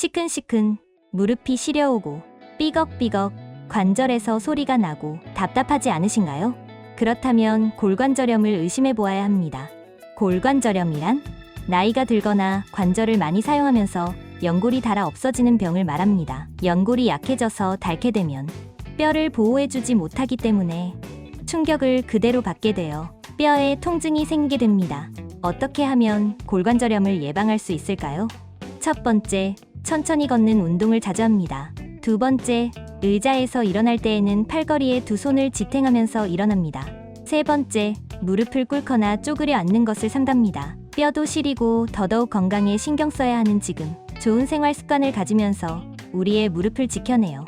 시큰시큰 무릎이 시려오고 삐걱삐걱 관절에서 소리가 나고 답답하지 않으신가요? 그렇다면 골관절염을 의심해 보아야 합니다. 골관절염이란 나이가 들거나 관절을 많이 사용하면서 연골이 닳아 없어지는 병을 말합니다. 연골이 약해져서 닳게 되면 뼈를 보호해주지 못하기 때문에 충격을 그대로 받게 되어 뼈에 통증이 생기게 됩니다. 어떻게 하면 골관절염을 예방할 수 있을까요? 첫 번째, 천천히 걷는 운동을 자주 합니다. 두 번째, 의자에서 일어날 때에는 팔걸이에 두 손을 지탱하면서 일어납니다. 세 번째, 무릎을 꿇거나 쪼그려 앉는 것을 삼갑니다. 뼈도 시리고 더더욱 건강에 신경 써야 하는 지금 좋은 생활 습관을 가지면서 우리의 무릎을 지켜내요.